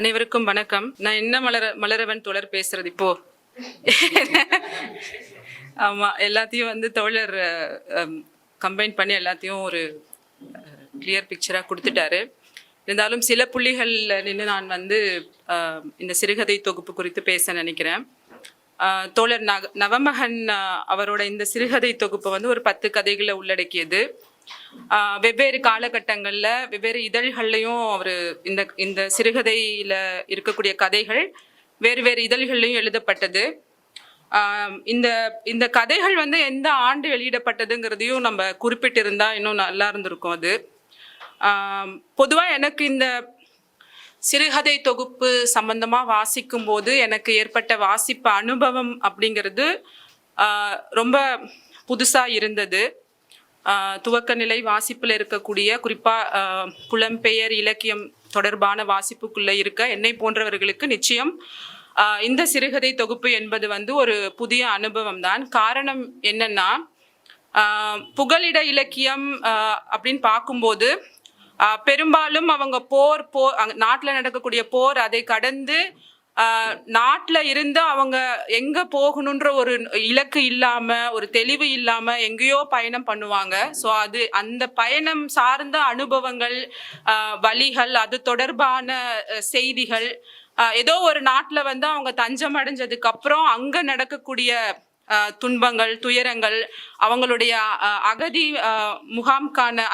அனைவருக்கும் வணக்கம். நான் என்ன மலர மலரவன் தோழர் பேசுறது இப்போ. ஆமா எல்லாத்தையும் வந்து தோழர் கம்பைன் பண்ணி எல்லாத்தையும் ஒரு கிளியர் பிக்சரா கொடுத்துட்டாரு. இருந்தாலும் சில புள்ளிகள்ல நின்று நான் வந்து இந்த சிறுகதை தொகுப்பு குறித்து பேச நினைக்கிறேன். தோழர் நக நவமகன் அவரோட இந்த சிறுகதை தொகுப்பு வந்து ஒரு பத்து கதைகளை உள்ளடக்கியது. வெவ்வேறு காலகட்டங்களில் வெவ்வேறு இதழ்கள்லையும் அவர் இந்த இந்த சிறுகதையில் இருக்கக்கூடிய கதைகள் வேறு வேறு இதழ்கள்லையும் எழுதப்பட்டது. இந்த இந்த கதைகள் வந்து எந்த ஆண்டு வெளியிடப்பட்டதுங்கிறதையும் நம்ம குறிப்பிட்டிருந்தா இன்னும் நல்லா இருந்திருக்கும் அது. பொதுவாக எனக்கு இந்த சிறுகதை தொகுப்பு சம்பந்தமாக வாசிக்கும் போது எனக்கு ஏற்பட்ட வாசிப்பு அனுபவம் அப்படிங்கிறது ரொம்ப புதுசாக இருந்தது. துவக்க நிலை வாசிப்பில் இருக்கக்கூடிய குறிப்பாக புலம்பெயர் இலக்கியம் தொடர்பான வாசிப்புக்குள்ளே இருக்க என்னை போன்றவர்களுக்கு நிச்சயம் இந்த சிறுகதை தொகுப்பு என்பது வந்து ஒரு புதிய அனுபவம் தான். காரணம் என்னன்னா புகலிட இலக்கியம் அப்படின்னு பார்க்கும்போது பெரும்பாலும் அவங்க போர் போர் நாட்டில் நடக்கக்கூடிய போர் அதை கடந்து நாட்டில் இருந்து அவங்க எங்கே போகணுன்ற ஒரு இலக்கு இல்லாமல் ஒரு தெளிவு இல்லாமல் எங்கேயோ பயணம் பண்ணுவாங்க. ஸோ அது அந்த பயணம் சார்ந்த அனுபவங்கள் வழிகள் அது தொடர்பான செய்திகள் ஏதோ ஒரு நாட்டில் வந்து அவங்க தஞ்சம் அடைஞ்சதுக்கு அப்புறம் அங்கே நடக்கக்கூடிய துன்பங்கள் துயரங்கள் அவங்களுடைய அகதி முகாம்கான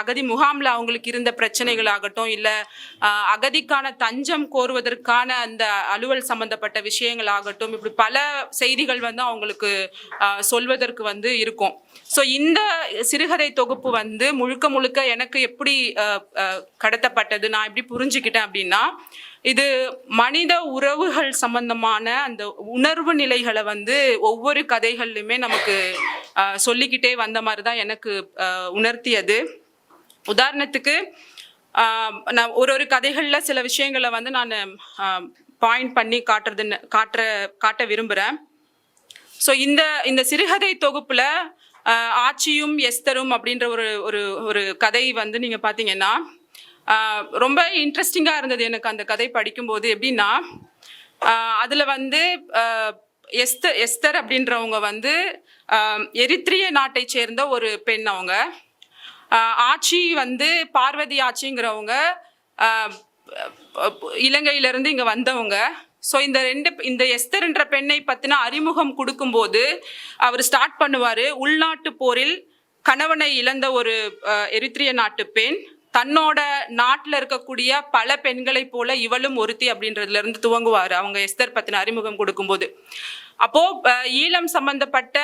அகதி முகாமில் அவங்களுக்கு இருந்த பிரச்சனைகள் ஆகட்டும் இல்லை அகதிக்கான தஞ்சம் கோருவதற்கான அந்த அலுவல் சம்பந்தப்பட்ட விஷயங்கள் ஆகட்டும் இப்படி பல செய்திகள் வந்து அவங்களுக்கு சொல்வதற்கு வந்து இருக்கும். ஸோ இந்த சிறுகதை தொகுப்பு வந்து முழுக்க முழுக்க எனக்கு எப்படி கடத்தப்பட்டது நான் எப்படி புரிஞ்சுக்கிட்டேன் அப்படின்னா இது மனித உறவுகள் சம்பந்தமான அந்த உணர்வு நிலைகளை வந்து ஒவ்வொரு கதைகள்லையுமே நமக்கு சொல்லிக்கிட்டே வந்த மாதிரி தான் எனக்கு உணர்த்தியது. உதாரணத்துக்கு நான் ஒரு ஒரு கதைகளில் சில விஷயங்களை வந்து நான் பாயிண்ட் பண்ணி காட்டுறதுன்னு காட்டுற காட்ட விரும்புகிறேன் ஸோ இந்த இந்த சிறுகதை தொகுப்பில் ஆட்சியும் ஆச்சியும் எஸ்தரும் அப்படின்ற ஒரு ஒரு ஒரு கதை வந்து நீங்கள் பார்த்தீங்கன்னா ரொம்ப இன்ட்ரெஸ்டிங்காக இருந்தது எனக்கு அந்த கதை படிக்கும்போது. எப்படின்னா அதில் வந்து எஸ்தர் எஸ்தர் அப்படின்றவங்க வந்து எரித்திரிய எரித்ரிய நாட்டை சேர்ந்த ஒரு பெண் அவங்க. ஆட்சி வந்து பார்வதி ஆச்சிங்கிறவங்க இலங்கையிலேருந்து இங்கே வந்தவங்க. ஸோ இந்த ரெண்டு இந்த எஸ்தர்ன்ற பெண்ணை பற்றின அறிமுகம் கொடுக்கும்போது அவர் ஸ்டார்ட் பண்ணுவார் உள்நாட்டு போரில் கணவனை இழந்த ஒரு எரித்திரிய எரித்ரிய நாட்டு பெண். தன்னோட நாட்டில் இருக்கக்கூடிய பல பெண்களைப் போல இவளும் ஒருத்தி அப்படின்றதுல இருந்து துவங்குவார். அவங்க எஸ்தர் பத்தின அறிமுகம் கொடுக்கும்போது. அப்போ ஈழம் சம்பந்தப்பட்ட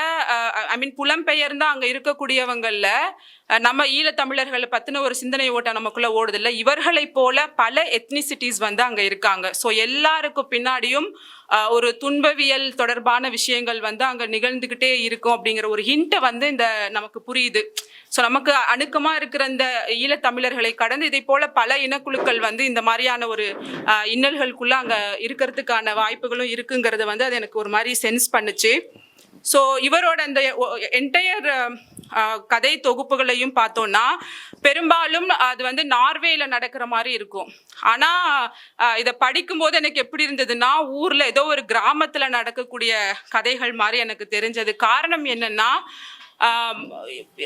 ஐ மீன் புலம்பெயர்ந்து அங்க இருக்கக்கூடியவங்கள்ல நம்ம நம்ம ஈழத்தமிழர்களை பத்தின ஒரு சிந்தனை ஓட்டம் நமக்குள்ள ஓடுது இவர்களை போல பல எத்னிசிட்டிஸ் வந்து அங்க இருக்காங்க. ஸோ எல்லாருக்கும் பின்னாடியும் ஒரு துன்பவியல் தொடர்பான விஷயங்கள் வந்து அங்க நிகழ்ந்துகிட்டே இருக்கும் அப்படிங்கிற ஒரு ஹிண்ட்டை வந்து இந்த நமக்கு புரியுது. ஸோ நமக்கு அணுக்கமாக இருக்கிற இந்த ஈழத்தமிழர்களை கடந்து இதை போல பல இனக்குழுக்கள் வந்து இந்த மாதிரியான ஒரு இன்னல்களுக்குள்ளே இன்னல்களுக்குள்ள இருக்கிறதுக்கான வாய்ப்புகளும் இருக்குங்கிறது வந்து அது எனக்கு ஒரு மாதிரி சென்ஸ் பண்ணுச்சு. ஸோ இவரோட அந்த என்டையர் கதை தொகுப்புகளையும் பார்த்தோம்னா பெரும்பாலும் அது வந்து நார்வேல நடக்கிற மாதிரி இருக்கும். ஆனா இதை படிக்கும்போது எனக்கு எப்படி இருந்ததுன்னா ஊர்ல ஏதோ ஒரு கிராமத்துல நடக்கக்கூடிய கதைகள் மாதிரி எனக்கு தெரிஞ்சது. காரணம் என்னன்னா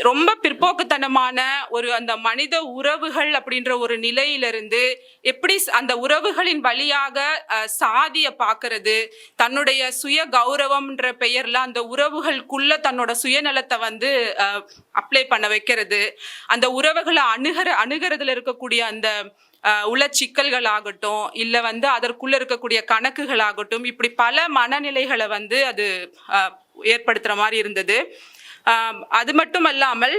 ரொம்ப பிற்போக்குத்தனமான ஒரு அந்த மனித உறவுகள் அப்படின்ற ஒரு நிலையிலிருந்து எப்படி அந்த உறவுகளின் வழியாக சாதியை சாதிய பார்க்கறது தன்னுடைய சுய கௌரவம்ன்ற பெயர்ல அந்த உறவுகளுக்குள்ள தன்னோட சுயநலத்தை வந்து அப்ளை பண்ண வைக்கிறது. அந்த உறவுகளை அணுகிற அணுகிறதுல இருக்கக்கூடிய அந்த உள்ள உள சிக்கல்கள் ஆகட்டும் இல்ல வந்து அதற்குள்ள இருக்கக்கூடிய கணக்குகள் ஆகட்டும் இப்படி பல மனநிலைகளை வந்து அது ஏற்படுத்துற மாதிரி இருந்தது. அது மட்டும் அல்லாமல்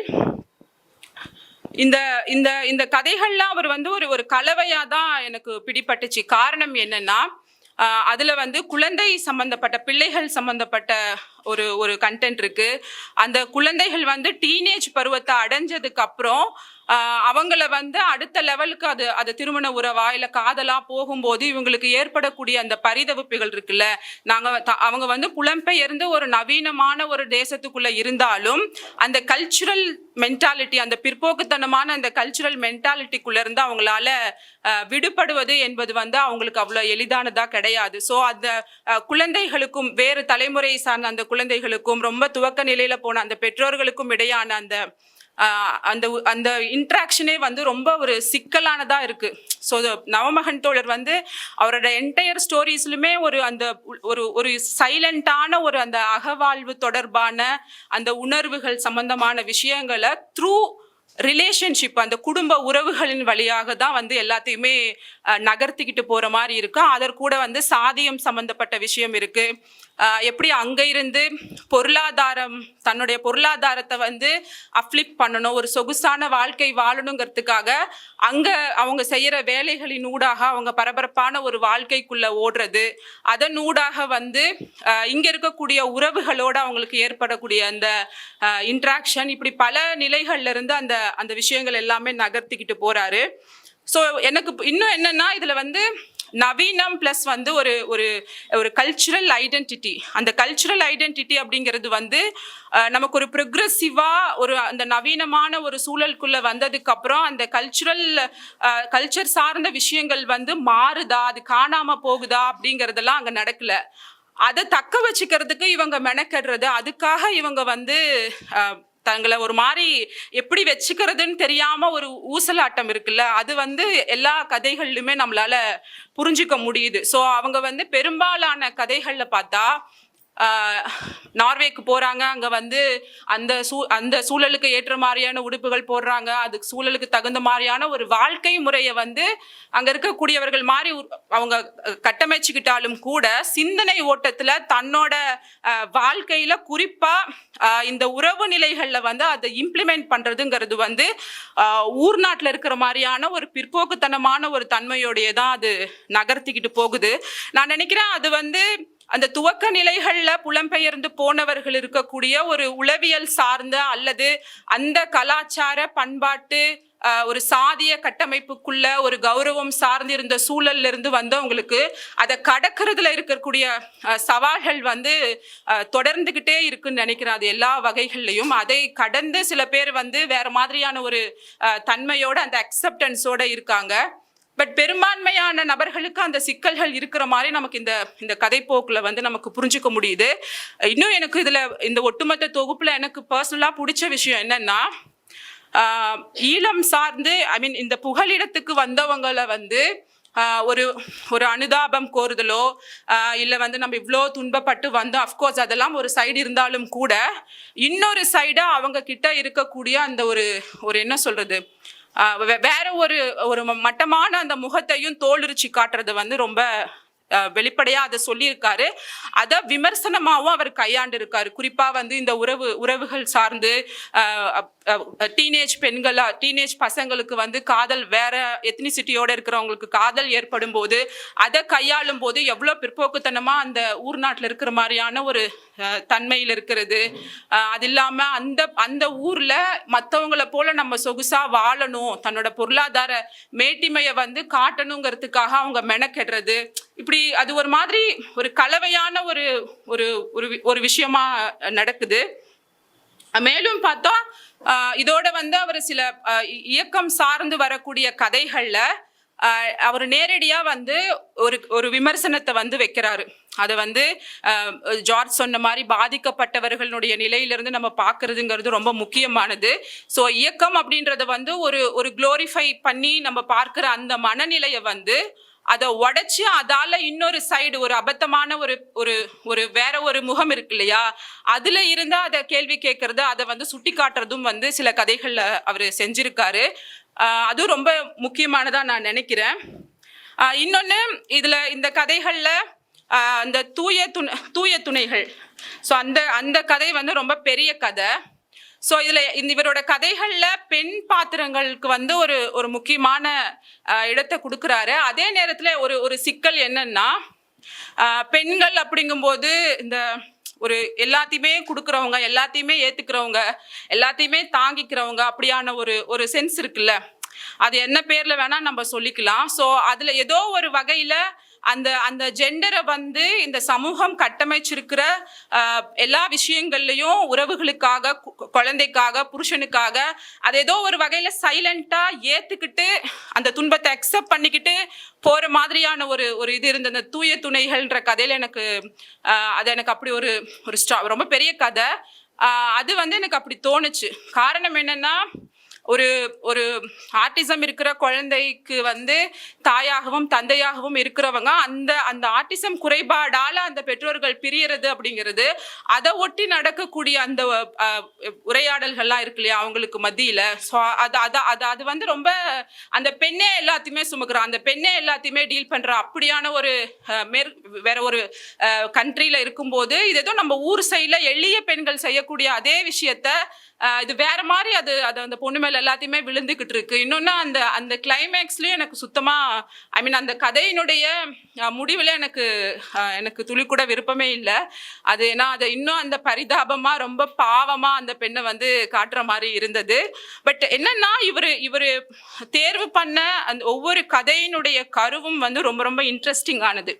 இந்த இந்த இந்த கதைகள்லாம் அவர் வந்து ஒரு ஒரு கலவையாக தான் எனக்கு பிடிபட்டுச்சு. காரணம் என்னன்னா அதில் வந்து குழந்தை சம்மந்தப்பட்ட பிள்ளைகள் சம்மந்தப்பட்ட ஒரு ஒரு கண்டென்ட் இருக்குது அந்த குழந்தைகள் வந்து டீனேஜ் பருவத்தை அடைஞ்சதுக்கு அப்புறம் அவங்கள வந்து அடுத்த லெவலுக்கு அது அது திருமண உறவா இல்லை காதலா போகும்போது இவங்களுக்கு ஏற்படக்கூடிய அந்த பரிதவிப்புகள் இருக்குல்ல நாங்கள் த- அவங்க வந்து புலம்பெயர்ந்து ஒரு நவீனமான ஒரு தேசத்துக்குள்ள இருந்தாலும் அந்த கல்ச்சுரல் மென்டாலிட்டி அந்த பிற்போக்குத்தனமான அந்த கல்ச்சுரல் மென்டாலிட்டிக்குள்ள இருந்து அவங்களால விடுபடுவது என்பது வந்து அவங்களுக்கு அவ்வளோ எளிதானதாக கிடையாது. ஸோ அந்த குழந்தைகளுக்கும் வேறு தலைமுறையை சார்ந்த அந்த குழந்தைகளுக்கும் ரொம்ப துவக்க நிலையில் போன அந்த பெற்றோர்களுக்கும் இடையான அந்த அந்த அந்த இன்ட்ராக்ஷனே வந்து ரொம்ப ஒரு சிக்கலானதாக இருக்குது ஸோ நவமகன் தோழர் வந்து அவரோட என்டையர் ஸ்டோரிஸ்லுமே ஒரு அந்த ஒரு ஒரு சைலண்டான ஒரு அந்த அகவாழ்வு தொடர்பான அந்த உணர்வுகள் சம்பந்தமான விஷயங்களை த்ரூ ரிலேஷன்ஷிப் அந்த குடும்ப உறவுகளின் வழியாக தான் வந்து எல்லாத்தையுமே நகர்த்திக்கிட்டு போகிற மாதிரி இருக்கு. அதற்கூட வந்து சாதியம் சம்மந்தப்பட்ட விஷயம் இருக்குது எப்படி அங்கே இருந்து பொருளாதாரம் தன்னுடைய பொருளாதாரத்தை வந்து அப்ளிப் பண்ணணும் ஒரு சொகுசான வாழ்க்கை வாழணுங்கிறதுக்காக அங்கே அவங்க செய்கிற வேலைகளின் ஊடாக அவங்க பரபரப்பான ஒரு வாழ்க்கைக்குள்ளே ஓடுறது அதன் ஊடாக வந்து இங்கே இருக்கக்கூடிய உறவுகளோட அவங்களுக்கு ஏற்படக்கூடிய அந்த இன்ட்ராக்ஷன் இப்படி பல நிலைகள்லேருந்து அந்த அந்த விஷயங்கள் எல்லாமே நகர்த்திக்கிட்டு போகிறாரு ஸோ எனக்கு இன்னும் என்னென்னா இதில் வந்து நவீனம் ப்ளஸ் வந்து ஒரு ஒரு ஒரு கல்ச்சுரல் ஐடென்டிட்டி அந்த கல்ச்சுரல் ஐடென்டிட்டி அப்படிங்கிறது வந்து நமக்கு ஒரு ப்ரொக்ரெசிவாக ஒரு அந்த நவீனமான ஒரு சூழலுக்குள்ளே வந்ததுக்கப்புறம் அந்த கல்ச்சுரல் கல்ச்சர் சார்ந்த விஷயங்கள் வந்து மாறுதா? அது காணாமல் போகுதா? அப்படிங்கிறதெல்லாம் அங்கே நடக்கல. அதை தக்க வச்சுக்கிறதுக்கு இவங்க மெனக்கெடுறது அதுக்காக இவங்க வந்து தங்களை ஒரு மாதிரி எப்படி வச்சுக்கிறதுன்னு தெரியாம ஒரு ஊசலாட்டம் இருக்குல்ல அது வந்து எல்லா கதைகள்லையுமே நம்மளால புரிஞ்சுக்க முடியுது. ஸோ அவங்க வந்து பெரும்பாலான கதைகளில் பார்த்தா நார்வேக்கு போகிறாங்க அங்கே வந்து அந்த சூ அந்த சூழலுக்கு ஏற்ற மாதிரியான உடுப்புகள் போடுறாங்க. அதுக்கு சூழலுக்கு தகுந்த மாதிரியான ஒரு வாழ்க்கை முறையை வந்து அங்கே இருக்கக்கூடியவர்கள் மாதிரி அவங்க கட்டமைச்சுக்கிட்டாலும் கூட சிந்தனை ஓட்டத்தில் தன்னோட வாழ்க்கையில் குறிப்பாக இந்த உறவு நிலைகளில் வந்து அதை இம்ப்ளிமெண்ட் பண்ணுறதுங்கிறது வந்து ஊர் நாட்டில் இருக்கிற மாதிரியான ஒரு பிற்போக்குத்தனமான ஒரு தன்மையோடைய தான் அது நகர்த்திக்கிட்டு போகுது. நான் நினைக்கிறேன் அது வந்து அந்த துவக்க நிலைகள்ல புலம்பெயர்ந்து போனவர்கள் இருக்கக்கூடிய ஒரு உளவியல் சார்ந்த அல்லது அந்த கலாச்சார பண்பாட்டு ஒரு சாதிய கட்டமைப்புக்குள்ள ஒரு கௌரவம் சார்ந்திருந்த சூழல்ல இருந்து வந்தவங்களுக்கு அதை கடக்கிறதுல இருக்கக்கூடிய சவால்கள் வந்து தொடர்ந்துகிட்டே இருக்குன்னு நினைக்கிறேன். அது எல்லா வகைகள்லையும். அதை கடந்து சில பேர் வந்து வேற மாதிரியான ஒரு தன்மையோட அந்த அக்செப்டன்ஸோட இருக்காங்க. பட் பெரும்பான்மையான நபர்களுக்கு அந்த சிக்கல்கள் இருக்கிற மாதிரி நமக்கு இந்த இந்த கதைப்போக்கில் வந்து நமக்கு புரிஞ்சுக்க முடியுது. இன்னும் எனக்கு இதில் இந்த ஒட்டுமொத்த தொகுப்பில் எனக்கு பர்சனலாக பிடிச்ச விஷயம் என்னன்னா ஈழம் சார்ந்து ஐ மீன் இந்த புகலிடத்துக்கு வந்தவங்களை வந்து ஒரு ஒரு அனுதாபம் கோருதலோ இல்லை வந்து நம்ம இவ்வளோ துன்பப்பட்டு வந்தோம். அஃப்கோர்ஸ் அதெல்லாம் ஒரு சைடு இருந்தாலும் கூட இன்னொரு சைடாக அவங்க கிட்ட இருக்கக்கூடிய அந்த ஒரு ஒரு என்ன சொல்கிறது வேற ஒரு ஒரு மட்டமான அந்த முகத்தையும் தோலுரிச்சு காட்டுறது வந்து ரொம்ப வெளிப்படையா அதை சொல்லியிருக்காரு. அதை விமர்சனமாகவும் அவர் கையாண்டு இருக்காரு குறிப்பா வந்து இந்த உறவு உறவுகள் சார்ந்து டீனேஜ் பெண்களா டீனேஜ் பசங்களுக்கு வந்து காதல் வேற எத்னிசிட்டியோட இருக்கிறவங்களுக்கு காதல் ஏற்படும் போது அதை கையாளும் போது எவ்வளோ பிற்போக்குத்தனமா அந்த ஊர் நாட்டில் இருக்கிற மாதிரியான ஒரு தன்மையில் இருக்கிறது. அது இல்லாம அந்த அந்த ஊர்ல மற்றவங்கள போல நம்ம சொகுசா வாழணும். தன்னோட பொருளாதார மேட்டிமையை வந்து காட்டணுங்கிறதுக்காக அவங்க மெனக்கெடுறது. இப்படி அது ஒரு மாதிரி ஒரு கலவையான ஒரு ஒரு ஒரு வி- ஒரு விஷயமா நடக்குது. மேலும் பார்த்தா இதோட வந்து அவர் சில இ- இயக்கம் சார்ந்து வரக்கூடிய கதைகள்ல அவர் நேரடியா வந்து ஒரு ஒரு விமர்சனத்தை வந்து வைக்கிறாரு. அதை வந்து ஜார்ஜ் சொன்ன மாதிரி பாதிக்கப்பட்டவர்களுடைய நிலையிலிருந்து நம்ம பார்க்கறதுங்கிறது ரொம்ப முக்கியமானது. ஸோ இயக்கம் அப்படின்றத வந்து ஒரு ஒரு குளோரிஃபை பண்ணி நம்ம பார்க்குற அந்த மனநிலையை வந்து அதை உடைச்சு அதால இன்னொரு சைடு ஒரு அபத்தமான ஒரு ஒரு ஒரு வேற ஒரு முகம் இருக்கு இல்லையா அதுல இருந்தா அதை கேள்வி கேட்கறது அதை வந்து சுட்டி காட்டுறதும் வந்து சில கதைகள்ல அவர் செஞ்சிருக்காரு. அதுவும் ரொம்ப முக்கியமானதா நான் நினைக்கிறேன். இன்னொன்று இன்னொன்னு இதுல இந்த கதைகள்ல அந்த தூய துணை தூய துணைகள். ஸோ அந்த அந்த கதை வந்து ரொம்ப பெரிய கதை. ஸோ இதில் இந்த இவரோட கதைகளில் பெண் பாத்திரங்களுக்கு வந்து ஒரு ஒரு முக்கியமான இடத்தை கொடுக்குறாரு. அதே நேரத்தில் ஒரு ஒரு சிக்கல் என்னன்னா பெண்கள் அப்படிங்கும்போது இந்த ஒரு எல்லாத்தையுமே கொடுக்குறவங்க எல்லாத்தையுமே ஏற்றுக்கிறவங்க எல்லாத்தையுமே தாங்கிக்கிறவங்க அப்படியான ஒரு ஒரு சென்ஸ் இருக்குல்ல. அது என்ன பேரில் வேணால் நம்ம சொல்லிக்கலாம். ஸோ அதில் ஏதோ ஒரு வகையில் அந்த அந்த ஜெண்டரை வந்து இந்த சமூகம் கட்டமைச்சிருக்கிற எல்லா விஷயங்கள்லையும் உறவுகளுக்காக கு- குழந்தைக்காக புருஷனுக்காக அது ஏதோ ஒரு வகையில் சைலண்ட்டாக ஏற்றுக்கிட்டு அந்த துன்பத்தை அக்செப்ட் பண்ணிக்கிட்டு போகிற மாதிரியான ஒரு ஒரு இது இருந்த அந்த தூய துணைகள்ன்ற கதையில் எனக்கு அது எனக்கு அப்படி ஒரு ஒரு ஸ்டா ரொம்ப பெரிய கதை. அது வந்து எனக்கு அப்படி தோணுச்சு. காரணம் என்னன்னா ஒரு ஒரு ஆர்டிசம் இருக்கிற குழந்தைக்கு வந்து தாயாகவும் தந்தையாகவும் இருக்கிறவங்க அந்த அந்த ஆர்டிசம் குறைபாடால அந்த பெற்றோர்கள் பிரியறது அப்படிங்கிறது அதை ஒட்டி நடக்கக்கூடிய அந்த உரையாடல்கள்லாம் இருக்கு இல்லையா அவங்களுக்கு மத்தியில. ஸோ அது அது அது அது வந்து ரொம்ப அந்த பெண்ணே எல்லாத்தையுமே சுமக்குறா. அந்த பெண்ணே எல்லாத்தையுமே டீல் பண்ற. அப்படியான ஒரு மேற் வேற ஒரு கண்ட்ரியில இருக்கும்போது இது ஏதோ நம்ம ஊர் சைடில் எளிய பெண்கள் செய்யக்கூடிய அதே விஷயத்த இது வேற மாதிரி அது அது அந்த பொண்ணு மேல எல்லாத்தையுமே விழுந்துகிட்டு இருக்கு. இன்னொன்னு அந்த அந்த கிளைமேக்ஸ்லயும் எனக்கு சுத்தமா ஐ மீன் அந்த கதையினுடைய முடிவில் முடிவுல எனக்கு எனக்கு துளி கூட விருப்பமே இல்லை. அது ஏன்னா அதை இன்னும் அந்த பரிதாபமா ரொம்ப பாவமா அந்த பெண்ணை வந்து காட்டுற மாதிரி இருந்தது. பட் என்னன்னா இவர் இவர் தேர்வு பண்ண அந்த ஒவ்வொரு கதையினுடைய கருவும் வந்து ரொம்ப ரொம்ப இன்ட்ரெஸ்டிங் ஆனது.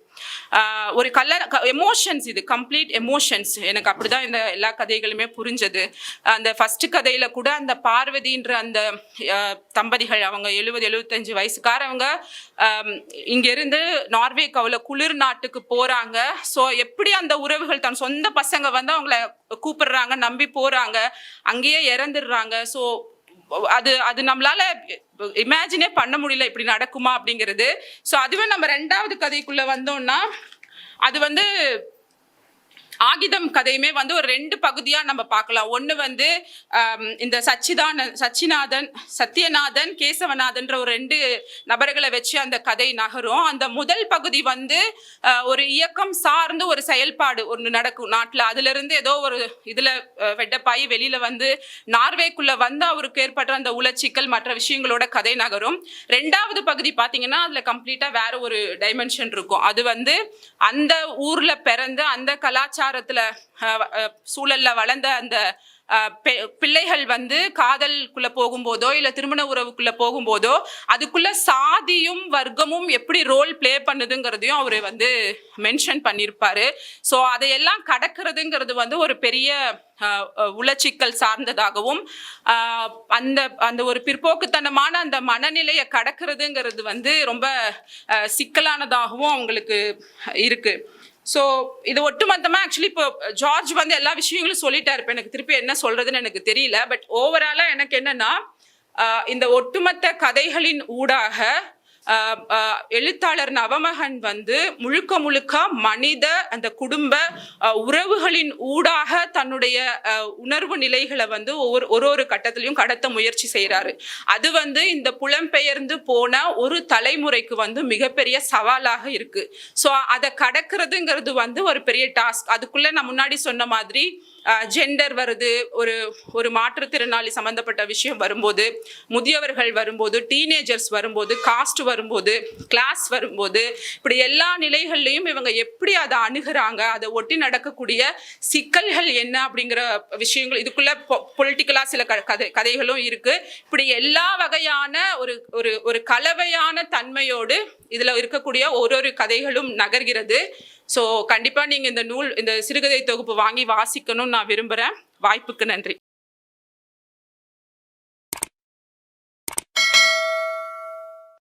ஒரு கலர் எமோஷன்ஸ் இது கம்ப்ளீட் எமோஷன்ஸ் எனக்கு அப்படிதான் இந்த எல்லா கதைகளுமே புரிஞ்சது. அந்த ஃபஸ்ட்டு கதையில் கூட அந்த பார்வதின்ற அந்த தம்பதிகள் அவங்க எழுபது எழுபத்தஞ்சு வயசுக்காரவங்க இங்கேருந்து நார்வே நார்வேக்கு அவ்வளோ குளிர் நாட்டுக்கு போகிறாங்க ஸோ எப்படி அந்த உறவுகள் தன் சொந்த பசங்க வந்து அவங்கள கூப்பிடுறாங்க நம்பி போகிறாங்க அங்கேயே இறந்துடுறாங்க. ஸோ அது அது நம்மளால இமேஜினே பண்ண முடியல இப்படி நடக்குமா அப்படிங்கிறது. ஸோ அதுவே நம்ம ரெண்டாவது கதைக்குள்ளே வந்தோம்னா அது வந்து ஆகிதம் கதையுமே வந்து ஒரு ரெண்டு பகுதியா நம்ம பார்க்கலாம். ஒண்ணு வந்து இந்த சச்சிதான சச்சிநாதன் சத்யநாதன் கேசவநாதன்ற ஒரு ரெண்டு நபர்களை வச்சு அந்த கதை நகரும். அந்த முதல் பகுதி வந்து ஒரு இயக்கம் சார்ந்து ஒரு செயல்பாடு ஒன்று நடக்கும் நாட்டில். அதுல இருந்து ஏதோ ஒரு இதுல வெட்டப்பாயி வெளியில வந்து நார்வேக்குள்ள வந்து அவருக்கு ஏற்பட்ட அந்த உளச்சிக்கல் மற்ற விஷயங்களோட கதை நகரும். ரெண்டாவது பகுதி பார்த்தீங்கன்னா அதுல கம்ப்ளீட்டா வேற ஒரு டைமென்ஷன் இருக்கும். அது வந்து அந்த ஊர்ல பிறந்து அந்த கலாச்சாரத்துல சூழல்ல வளர்ந்த அந்த பெ- பிள்ளைகள் வந்து காதலுக்குள்ள போகும்போதோ இல்ல திருமண உறவுக்குள்ள போகும்போதோ அதுக்குள்ள சாதியும் வர்க்கமும் எப்படி ரோல் ப்ளே பண்ணுதுங்கிறதையும் அவர் வந்து மென்ஷன் பண்ணியிருப்பாரு ஸோ அதையெல்லாம் கடக்கிறதுங்கிறது வந்து ஒரு பெரிய உளச்சிக்கல் சார்ந்ததாகவும் அந்த அந்த ஒரு பிற்போக்குத்தனமான அந்த மனநிலையை கடக்கிறதுங்கிறது வந்து ரொம்ப சிக்கலானதாகவும் அவங்களுக்கு இருக்குது ஸோ இது ஒட்டுமொத்தமாக ஆக்சுவலி இப்போ ஜார்ஜ் வந்து எல்லா விஷயங்களும் சொல்லிட்டாரு. இப்போ எனக்கு திருப்பி என்ன சொல்கிறதுன்னு எனக்கு தெரியல. பட் ஓவராலாக எனக்கு என்னென்னா இந்த ஒட்டுமொத்த கதைகளின் ஊடாக எழுத்தாளர் நவமகன் வந்து முழுக்க முழுக்க மனித அந்த குடும்ப உறவுகளின் ஊடாக தன்னுடைய உணர்வு நிலைகளை வந்து ஒவ்வொரு ஒரு ஒரு கட்டத்திலையும் கடத்த முயற்சி செய்கிறாரு அது வந்து இந்த புலம்பெயர்ந்து போன ஒரு தலைமுறைக்கு வந்து மிகப்பெரிய சவாலாக இருக்கு. ஸோ அதை கடக்கிறதுங்கிறது வந்து ஒரு பெரிய டாஸ்க். அதுக்குள்ள நான் முன்னாடி சொன்ன மாதிரி ஜெண்டர் வருது ஒரு ஒரு மாற்றுத்திறனாளி சம்மந்தப்பட்ட விஷயம் வரும்போது முதியவர்கள் வரும்போது டீனேஜர்ஸ் வரும்போது காஸ்ட் வரும்போது கிளாஸ் வரும்போது இப்படி எல்லா நிலைகள்லையும் இவங்க எப்படி அதை அணுகிறாங்க அதை ஒட்டி நடக்கக்கூடிய சிக்கல்கள் என்ன அப்படிங்கிற விஷயங்கள் இதுக்குள்ள பொலிட்டிக்கலாக சில க- கதை கதைகளும் இருக்கு. இப்படி எல்லா வகையான ஒரு ஒரு ஒரு கலவையான தன்மையோடு இதில் இருக்கக்கூடிய ஒரு ஒரு கதைகளும் நகர்கிறது. ஸோ கண்டிப்பாக நீங்கள் இந்த நூல் இந்த சிறுகதை தொகுப்பு வாங்கி வாசிக்கணும்னு நான் விரும்புறேன். வாய்ப்புக்கு நன்றி.